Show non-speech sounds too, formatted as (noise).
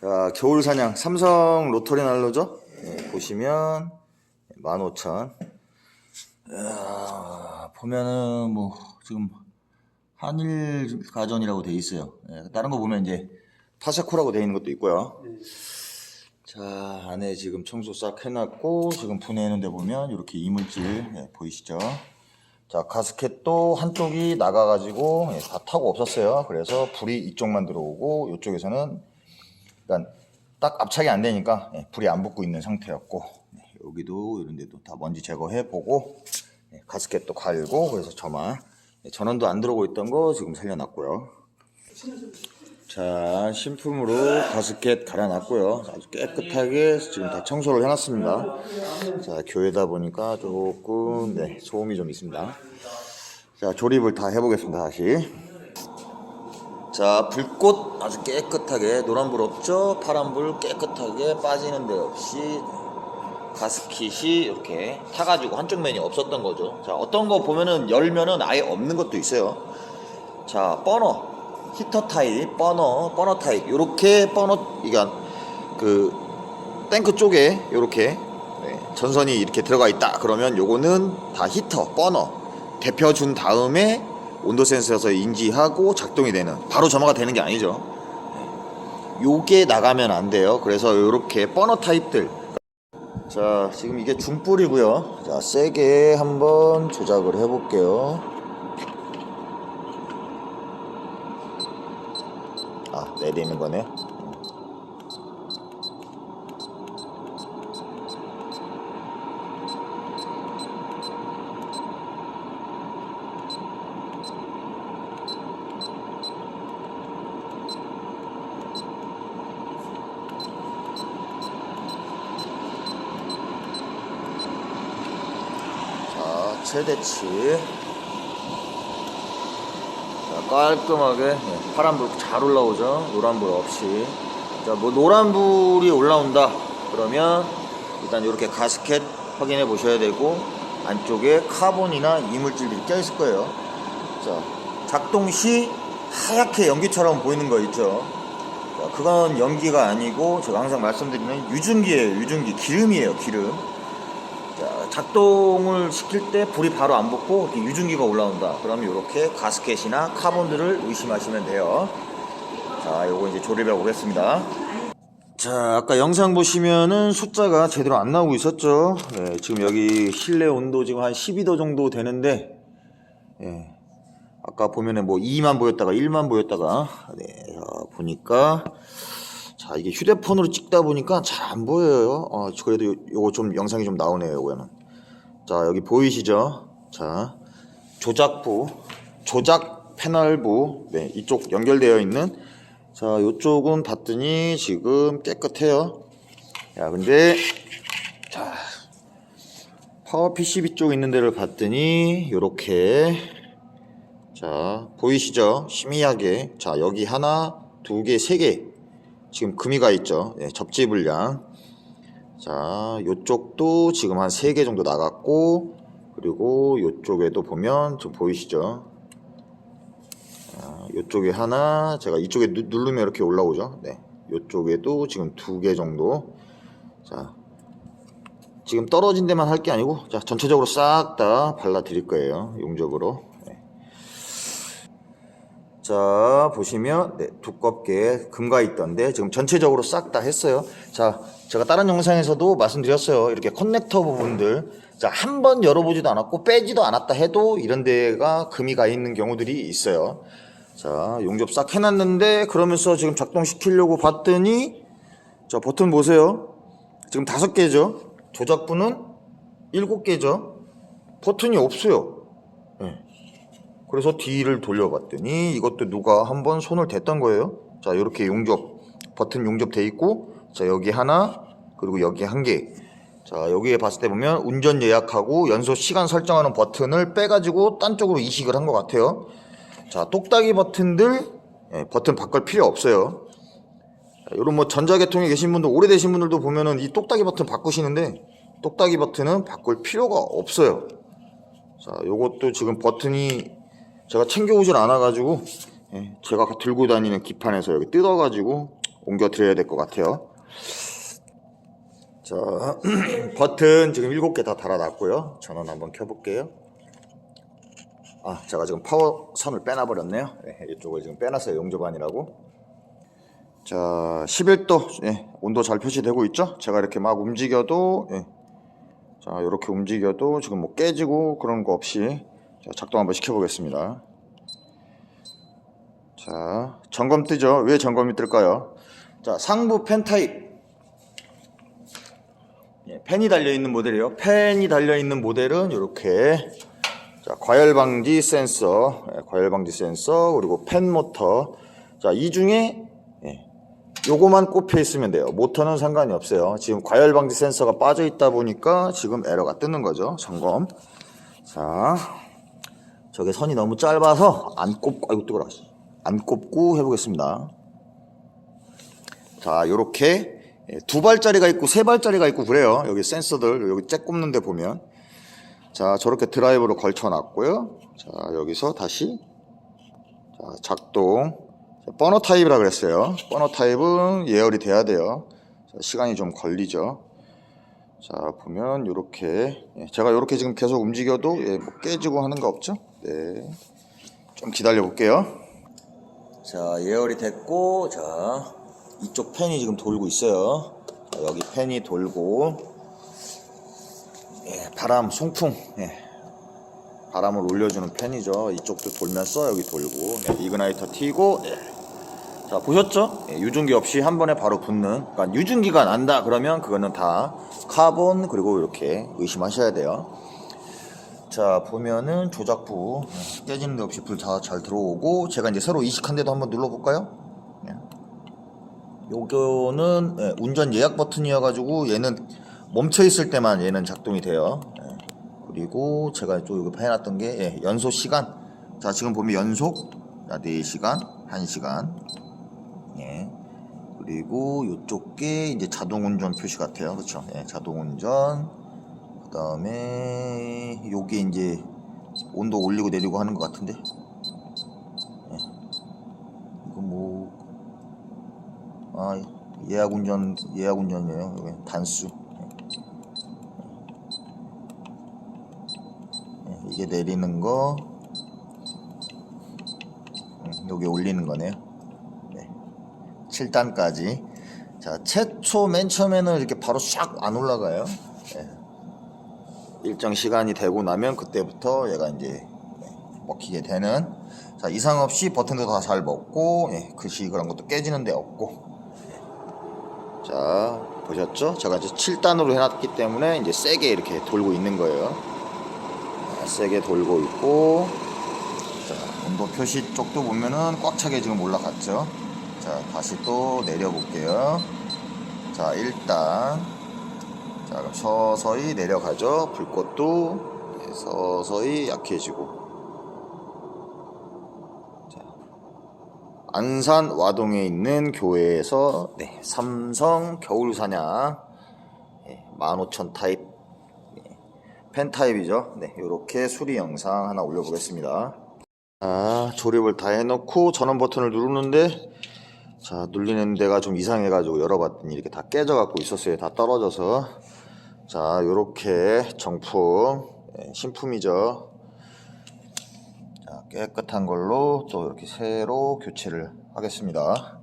자, 겨울 사냥 삼성 로터리 난로죠? 네, 보시면 15,000. 이야, 보면은 뭐 지금 한일 가전이라고 돼 있어요. 예, 다른 거 보면 이제 타샤코라고 돼 있는 것도 있고요. 자, 안에 지금 청소 싹 해놨고 지금 분해하는 데 보면 이렇게 이물질 예, 보이시죠? 자, 가스켓도 한쪽이 나가가지고 예, 다 타고 없었어요. 그래서 불이 이쪽만 들어오고 이쪽에서는 일단 딱 압착이 안 되니까 예, 불이 안 붙고 있는 상태였고 네, 여기도 이런 데도 다 먼지 제거해 보고 예, 가스켓도 갈고 그래서 저만 예, 전원도 안 들어오고 있던 거 지금 살려놨고요. 자, 신품으로 가스켓 갈아놨고요. 아주 깨끗하게 지금 다 청소를 해놨습니다. 자, 교회다 보니까 조금, 네, 소음이 좀 있습니다. 자, 조립을 다 해보겠습니다, 다시. 자, 불꽃 아주 깨끗하게, 노란불 없죠? 파란불 깨끗하게 빠지는 데 없이 가스킷이 이렇게 타가지고 한쪽 면이 없었던 거죠. 자, 어떤 거 보면은 열면은 아예 없는 것도 있어요. 자, 버너. 히터 타입, 버너, 버너 타입. 요렇게 버너, 이게 그, 탱크 쪽에 요렇게 네, 전선이 이렇게 들어가 있다. 그러면 요거는 다 히터, 버너. 데펴준 다음에 온도 센서에서 인지하고 작동이 되는, 바로 점화가 되는 게 아니죠. 요게 나가면 안 돼요. 그래서 요렇게 버너 타입들. 자, 지금 이게 중불이고요. 자, 세게 한번 조작을 해 볼게요. 아, 내리는 거네. 자, 최대치. 자, 깔끔하게 네, 파란불 잘 올라오죠. 노란불 없이. 자, 뭐 노란불이 올라온다. 그러면 일단 이렇게 가스켓 확인해 보셔야 되고 안쪽에 카본이나 이물질들이 껴 있을 거예요. 자, 작동 시 하얗게 연기처럼 보이는 거 있죠. 자, 그건 연기가 아니고 제가 항상 말씀드리는 유증기예요. 유증기 기름이에요. 기름. 자, 작동을 시킬 때 불이 바로 안 붙고 유증기가 올라온다. 그러면 이렇게 가스켓이나 카본들을 의심하시면 돼요. 자, 요거 이제 조립해 보겠습니다. 자, 아까 영상 보시면은 숫자가 제대로 안 나오고 있었죠. 네, 지금 여기 실내 온도 지금 한 12도 정도 되는데, 예, 아까 보면은 뭐 2만 보였다가 1만 보였다가, 네, 자, 보니까, 자, 이게 휴대폰으로 찍다 보니까 잘 안 보여요. 어, 그래도 요, 요거 좀 영상이 좀 나오네요, 요거는. 자, 여기 보이시죠? 자, 조작부, 조작 패널부, 네, 이쪽 연결되어 있는, 자, 요쪽은 봤더니 지금 깨끗해요. 야, 근데, 자, 파워 PCB 쪽 있는 데를 봤더니, 요렇게, 자, 보이시죠? 희미하게. 자, 여기 하나, 두 개, 세 개. 지금 금이 가 있죠. 네, 접지 불량. 자, 요쪽도 지금 한세개 정도 나갔고, 그리고 요쪽에도 보면 좀 보이시죠? 자, 요쪽에 하나, 제가 이쪽에 누, 누르면 이렇게 올라오죠? 네. 요쪽에도 지금 두 개 정도. 자, 지금 떨어진 데만 할 게 아니고, 자, 전체적으로 싹 다 발라 드릴 거예요. 용접으로. 네. 자 보시면 네, 두껍게 금가 있던데 지금 전체적으로 싹 다 했어요. 자 제가 다른 영상에서도 말씀드렸어요. 이렇게 커넥터 부분들. 자 한 번 열어보지도 않았고 빼지도 않았다 해도 이런 데가 금이 가 있는 경우들이 있어요. 자 용접 싹 해놨는데 그러면서 지금 작동시키려고 봤더니 자 버튼 보세요. 지금 다섯 개죠? 조작부는 일곱 개죠? 버튼이 없어요. 네. 그래서 뒤를 돌려봤더니 이것도 누가 한번 손을 댔던 거예요. 자, 이렇게 용접, 버튼 용접 돼 있고, 자, 여기 하나, 그리고 여기 한 개. 자, 여기에 봤을 때 보면 운전 예약하고 연소 시간 설정하는 버튼을 빼가지고 딴 쪽으로 이식을 한 것 같아요. 자, 똑딱이 버튼들, 예, 버튼 바꿀 필요 없어요. 자, 이런 뭐 전자계통에 계신 분들, 오래되신 분들도 보면은 이 똑딱이 버튼 바꾸시는데, 똑딱이 버튼은 바꿀 필요가 없어요. 자, 요것도 지금 버튼이 제가 챙겨오질 않아가지고 예, 제가 들고 다니는 기판에서 여기 뜯어가지고 옮겨 드려야 될 것 같아요. 자, (clears throat) 버튼 지금 7개 다 달아놨고요. 전원 한번 켜볼게요. 아, 제가 지금 파워 선을 빼놔버렸네요. 네, 이쪽을 지금 빼놨어요. 용접안이라고. 자, 11도 예, 온도 잘 표시되고 있죠? 제가 이렇게 막 움직여도 예, 자, 이렇게 움직여도 지금 뭐 깨지고 그런 거 없이 자, 작동 한번 시켜보겠습니다. 자, 점검 뜨죠? 왜 점검이 뜰까요? 자, 상부 펜 타입. 예, 펜이 달려 있는 모델이요. 펜이 달려 있는 모델은 이렇게 자, 과열 방지 센서, 예, 과열 방지 센서 그리고 펜 모터. 자, 이 중에 예, 요거만 꼽혀 있으면 돼요. 모터는 상관이 없어요. 지금 과열 방지 센서가 빠져 있다 보니까 지금 에러가 뜨는 거죠. 점검. 자, 저게 선이 너무 짧아서 안 꼽고, 아이고 뜨거라. 안 꼽고 해보겠습니다. 자, 요렇게 예, 두 발짜리가 있고 세 발짜리가 있고 그래요. 여기 센서들 여기 잭 꼽는 데 보면. 자, 저렇게 드라이브로 걸쳐 놨고요. 자, 여기서 다시 자, 작동. 자, 버너 타입이라 그랬어요. 버너 타입은 예열이 돼야 돼요. 자, 시간이 좀 걸리죠. 자, 보면 요렇게 예, 제가 요렇게 지금 계속 움직여도 예, 뭐 깨지고 하는 거 없죠? 네. 좀 기다려 볼게요. 자, 예열이 됐고 자, 이쪽 팬이 지금 돌고 있어요. 자, 여기 팬이 돌고 예, 바람 송풍 예, 바람을 올려주는 팬이죠. 이쪽도 돌면서 여기 돌고 예, 이그나이터 튀고 예. 자 보셨죠? 예, 유증기 없이 한 번에 바로 붙는 그러니까 유증기가 난다 그러면 그거는 다 카본 그리고 이렇게 의심하셔야 돼요. 자 보면은 조작부 예, 깨지는 데 없이 불 다 잘 들어오고 제가 이제 새로 이식한 데도 한번 눌러볼까요? 예. 요거는 예, 운전 예약 버튼이어가지고 얘는 멈춰 있을 때만 얘는 작동이 돼요. 예. 그리고 제가 또 여기 해놨던 게 예, 연소 시간. 자 지금 보면 연속 자, 4시간, 1시간. 예. 그리고 이쪽 게 이제 자동 운전 표시 같아요. 그렇죠? 예, 자동 운전. 그 다음에 요게 이제 온도 올리고 내리고 하는 것 같은데. 예. 이거 뭐 아, 예약 운전, 예약 운전이에요. 여기 단수. 예, 이게 내리는 거, 음, 여기 올리는 거네요. 네. 7단까지. 자, 최초 맨 처음에는 이렇게 바로 샥 안 올라가요. 예. 일정 시간이 되고 나면 그때부터 얘가 이제 네, 먹히게 되는. 자, 이상 없이 버튼도 다 잘 먹고, 예, 글씨 그런 것도 깨지는 데 없고. 자 보셨죠? 제가 이제 7단으로 해놨기 때문에 이제 세게 이렇게 돌고 있는 거예요. 자, 세게 돌고 있고 자 온도 표시 쪽도 보면은 꽉 차게 지금 올라갔죠. 자 다시 또 내려 볼게요. 자 1단 자 그럼 서서히 내려가죠. 불꽃도 네, 서서히 약해지고 안산 와동에 있는 교회에서 네, 삼성 겨울 사냥 예, 15,000 타입 예, 펜 타입이죠. 네, 이렇게 수리 영상 하나 올려보겠습니다. 자, 조립을 다 해놓고 전원 버튼을 누르는데 자 눌리는 데가 좀 이상해가지고 열어봤더니 이렇게 다 깨져갖고 있었어요. 다 떨어져서 자 이렇게 정품 예, 신품이죠. 자, 깨끗한 걸로 또 이렇게 새로 교체를 하겠습니다.